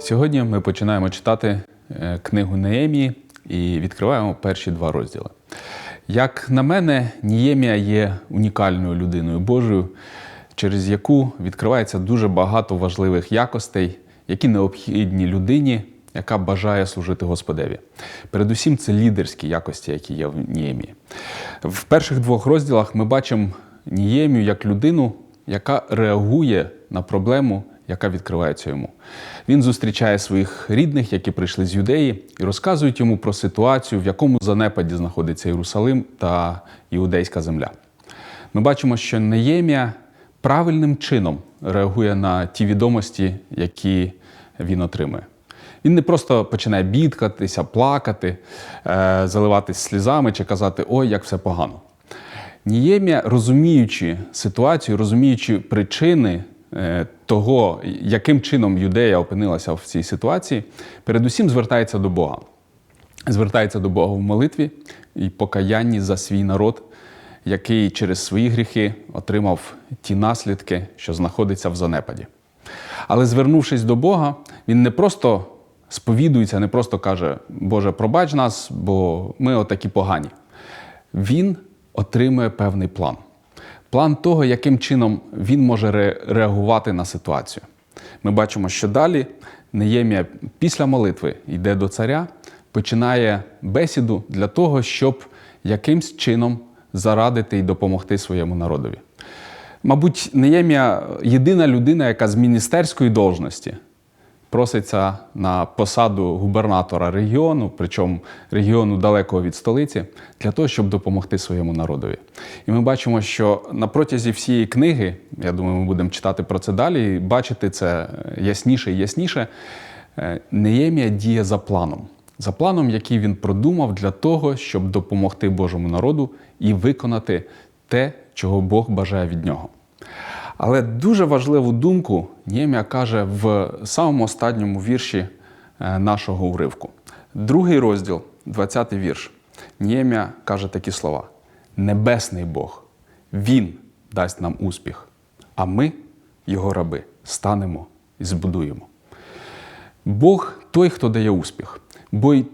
Сьогодні ми починаємо читати е, книгу Неємії і відкриваємо перші два розділи. Як на мене, Ніємія є унікальною людиною Божою, через яку відкривається дуже багато важливих якостей, які необхідні людині, яка бажає служити Господеві. Передусім, це лідерські якості, які є в Ніємії. В перших двох розділах ми бачимо Ніємію як людину, яка реагує на проблему, яка відкривається йому. Він зустрічає своїх рідних, які прийшли з юдеї, і розказують йому про ситуацію, в якому занепаді знаходиться Єрусалим та іудейська земля. Ми бачимо, що Неємія правильним чином реагує на ті відомості, які він отримує. Він не просто починає бідкатися, плакати, е, заливатись слізами чи казати Ой, як все погано. Ніємія, розуміючи ситуацію, розуміючи причини того, яким чином юдея опинилася в цій ситуації, передусім звертається до Бога. Звертається до Бога в молитві і покаянні за свій народ, який через свої гріхи отримав ті наслідки, що знаходиться в занепаді. Але звернувшись до Бога, він не просто сповідується, не просто каже, Боже, пробач нас, бо ми отакі погані. Він отримує певний план. План того, яким чином він може ре- реагувати на ситуацію. Ми бачимо, що далі Неємія після молитви йде до царя, починає бесіду для того, щоб якимсь чином зарадити і допомогти своєму народові. Мабуть, Неємія єдина людина, яка з міністерської должності проситься на посаду губернатора регіону, причому регіону далекого від столиці, для того, щоб допомогти своєму народові. І ми бачимо, що на протязі всієї книги, я думаю, ми будемо читати про це далі, і бачити це ясніше і ясніше. е, Неємія діє за планом, за планом, який він продумав для того, щоб допомогти Божому народу і виконати те, чого Бог бажає від нього. Але дуже важливу думку Нємія каже в самому останньому вірші е, нашого уривку. Другий розділ, 20 вірш. Нємія каже такі слова: Небесний Бог, Він дасть нам успіх, а ми, його раби, станемо і збудуємо. Бог той, хто дає успіх.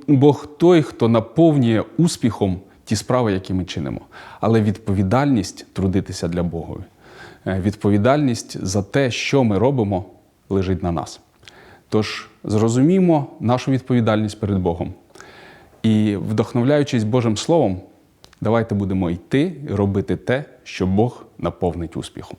Бог той, хто наповнює успіхом ті справи, які ми чинимо. Але відповідальність трудитися для Бога, е, відповідальність за те, що ми робимо, лежить на нас. Тож зрозуміємо нашу відповідальність перед Богом. І, вдохновляючись Божим Словом, давайте будемо йти і робити те, що Бог наповнить успіхом.